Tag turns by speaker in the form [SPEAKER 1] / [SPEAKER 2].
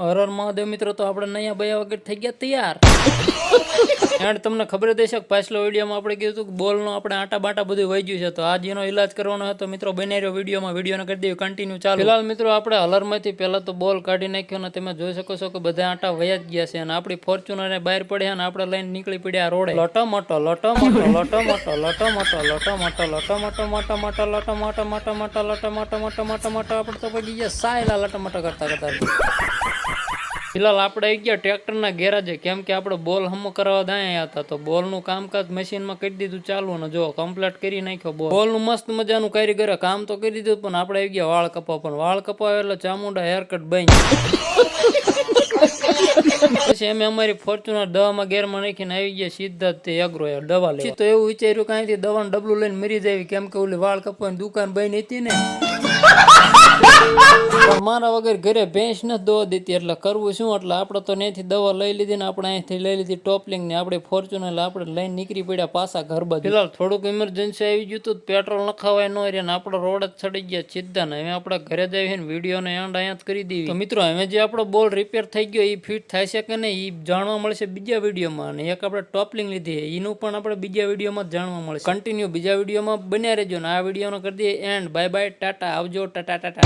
[SPEAKER 1] હરર મહાદેવ મિત્રો તો આપણે નયા બયા વગર થઈ ગયા તૈયાર એન્ડ તમને ખબર જ હશે કે પાછલો વિડીયોમાં આપણે કીધું હતું કે બોલનો આપણે આટા બાટા બધું વહી ગયું છે તો આજ એનો ઇલાજ કરવાનો હતો મિત્રો બની રહ્યો વિડીયોમાં વિડીયોને કરી દેવી કન્ટિન્યુ ચાલુ ફિલહાલ મિત્રો આપણે હલરમાંથી પહેલાં તો બોલ કાઢી નાખ્યો અને તમે જોઈ શકો છો કે બધા આટા વયા જ ગયા છે અને આપણી ફોર્ચ્યુનરને બહાર પડ્યા અને આપણે લઈને નીકળી પડ્યા રોડે લોટો મોટો લોટો મોટો લોટો મોટો લોટો મોટો લોટો મોટો લોટો મોટો મોટો મોટો લોટો મોટો મોટો મોટો લોટો મોટો મોટો મોટો મોટો આપણે તો પગી ગયા સાયલા લોટો મોટો કરતા કરતા ફિલહાલ આપણે ગયા ટ્રેક્ટરના ગેરાજે, કેમ કે આપણે બોલ હમો કરવા દાયા હતા તો બોલનું કામકાજ મશીનમાં કરી દીધું ચાલુ ને જો કમ્પ્લીટ કરી નાખ્યો બોલ. બોલનું મસ્ત મજાનું કારીગરે, કામ તો કરી દીધું, પણ આપણે આવી ગયા વાળ કપાવ, પણ વાળ કપાવ એટલે ચામુંડા હેરકટ બની પછી અમે અમારી ફોર્ચ્યુનર દવામાં ગેરમાં નાખીને આવી ગયા, સીધા તે એગ્રો દવા લે તો એવું વિચાર્યું કે અહીંથી દવાનું ડબલું લઈને મરી જાય કેમ કે ઓલી વાળ કપાવવાની દુકાન બની હતી ને. મારા વગર ઘરે ભેંસ નથી દવા દેતી એટલે કરવું શું? એટલે આપણે તો ત્યાંથી દવા લઈ લીધી ને આપણે અહીંથી લઈ લીધી ટોપલિંગ ને આપણે ફોર્ચ્યુનર એટલે આપણે લઈને નીકળી પડ્યા પાછા ઘર બાજુ. ફિલહાલ થોડુંક ઇમરજન્સી આવી ગયું હતું પેટ્રોલ નખાવાય ન રહે ને આપણે રોડ જ ચડી ગયા સીધા ને. હવે આપણે ઘરે જ આવીને વિડીયોને એન્ડ અહીંયા જ કરી દીધી તો મિત્રો હવે જે આપણો બોલ રિપેર થઈ ગયો એ ફિટ થાય છે કે નહીં એ જાણવા મળશે બીજા વિડીયોમાં અને એક આપણે ટોપલિંગ લીધી એનું પણ આપણે બીજા વિડીયોમાં જાણવા મળશે. કન્ટિન્યુ બીજા વિડીયોમાં બન્યા રહેજો ને. આ વિડીયોનો કરી દઈએ એન્ડ બાય બાય ટાટા આવજો ટાટા ટાટા.